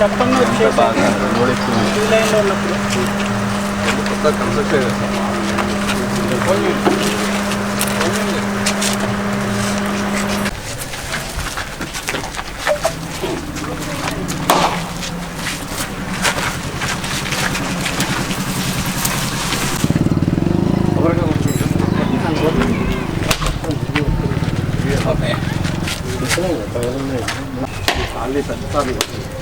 చెప్పండి వచ్చేసి బాగా మూడు ఎక్కువ ఈ లైన్లో ఉన్నప్పుడు కొత్త కన్స్ట్రక్షన్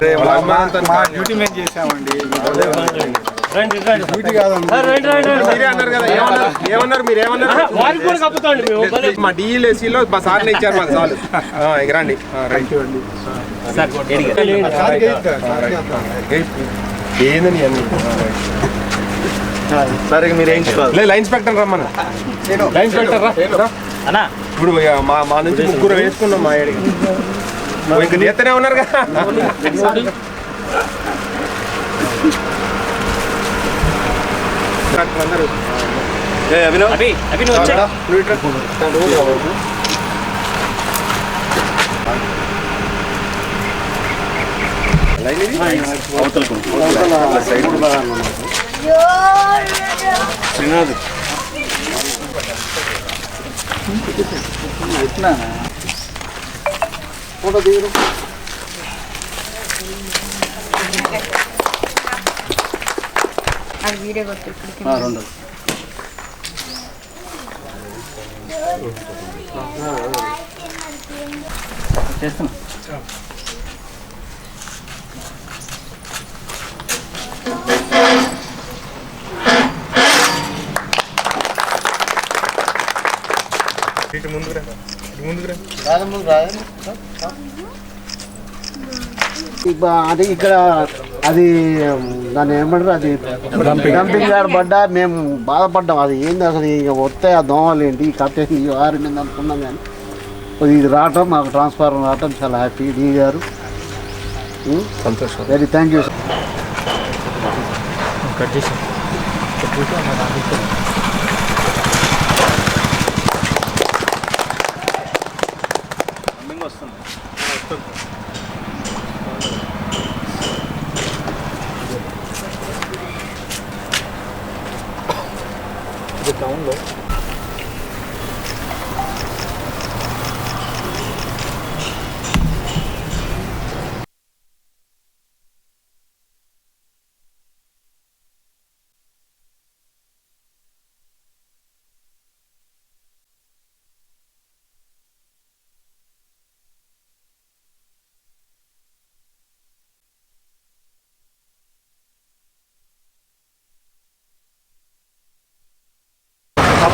మేము. మా డిఎల్ఏసీలో మా సార్ని ఇచ్చారు మాకు చాలు. రండి? ఏందని సరే మీరు వేయించుకోవాలి లేదు లైన్ ఇన్స్పెక్టర్ రమ్మను లైన్ ఇన్స్పెక్టర్ రా. రా. అన్నా. ఇప్పుడు మా నుంచి ముగ్గురు వేసుకున్నాం మా ఏడికి. ఇంక చేస్తూనే ఉన్నారు కదా అందరూ అభి అభి నువ్వు వచ్చా నువ్వు ఇట్రా. లైన్ ఇది? సైడ్ శ్రీనాథ్ ఫోటో దిగురు అది వీడియో కొట్టు ఇప్పటికి. రెండు. చేస్తున్నా. ఇటు ముందుకు రా అది ఇక్కడ అది దాన్ని ఏమంటారు అది? డంపింగ్ యార్డ్ పడ్డా మేము బాధపడ్డాం. అది ఏంది అసలు? ఇక వస్తాయి ఆ దోమలు ఏంటి? కట్టేసి ఈ వారి మీద అనుకున్నాం కానీ. ఇది రావటం మాకు ట్రాన్స్ఫార్మర్ రావటం చాలా హ్యాపీ డీ గారు. సంతోషం. వెరీ థ్యాంక్ యూ はい。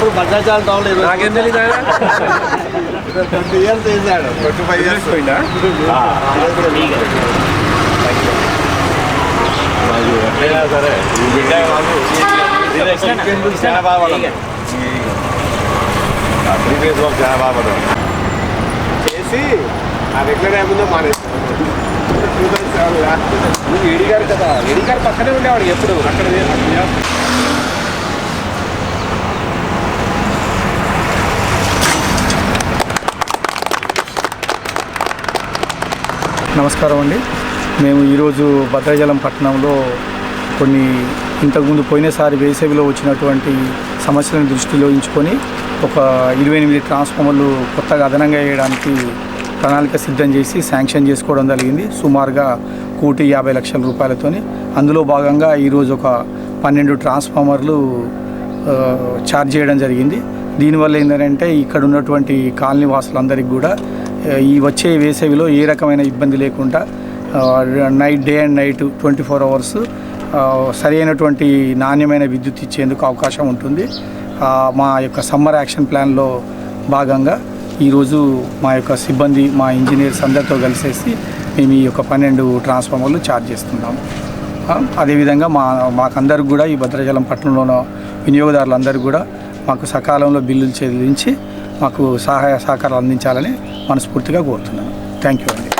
అప్పుడు భద్రాచారం టౌన్ నాకేం తెలియదు ట్వంటీ ఇయర్స్ వేసాడు ట్వంటీ ఫైవ్ ఇయర్స్. పోయిందా? ప్రీవియస్ వర్క్ చాలా బాగా చేసి ఆ రెగ్యులర్ ఏముందో మానేస్తాను టూ థౌసండ్ సెవెన్ నువ్వు ఏడి గారు కదా. ఏడి గారు పక్కనే ఉండేవాడు ఎప్పుడు? అక్కడ. నమస్కారం అండి. మేము ఈరోజు భద్రాచలం పట్టణంలో కొన్ని ఇంతకుముందు పోయినసారి వేసవిలో వచ్చినటువంటి సమస్యలను దృష్టిలో ఉంచుకొని ఒక ఇరవై ఎనిమిది ట్రాన్స్ఫార్మర్లు కొత్తగా అదనంగా వేయడానికి ప్రణాళిక సిద్ధం చేసి శాంక్షన్ చేసుకోవడం జరిగింది. సుమారుగా కోటి యాభై లక్షల రూపాయలతోని అందులో భాగంగా ఈరోజు ఒక పన్నెండు ట్రాన్స్ఫార్మర్లు ఛార్జ్ చేయడం జరిగింది. దీనివల్ల ఏంటంటే ఇక్కడ ఉన్నటువంటి కాలనీ వాసులందరికీ కూడా ఈ వచ్చే వేసవిలో ఏ రకమైన ఇబ్బంది లేకుండా night day and night twenty four hours సరైనటువంటి నాణ్యమైన విద్యుత్ ఇచ్చేందుకు అవకాశం ఉంటుంది. మా యొక్క సమ్మర్ యాక్షన్ ప్లాన్లో భాగంగా ఈరోజు మా యొక్క సిబ్బంది మా ఇంజనీర్స్ అందరితో కలిసేసి మేము ఈ యొక్క పన్నెండు ట్రాన్స్ఫార్మర్లు ఛార్జ్ చేస్తున్నాము. అదేవిధంగా మా మాకందరికి కూడా ఈ భద్రాచలం పట్టణంలో వినియోగదారులందరూ కూడా మాకు సకాలంలో బిల్లులు చెల్లించి మాకు సహాయ సహకారాలు అందించాలని మనస్ఫూర్తిగా కోరుతున్నాను. థ్యాంక్ యూ అండి.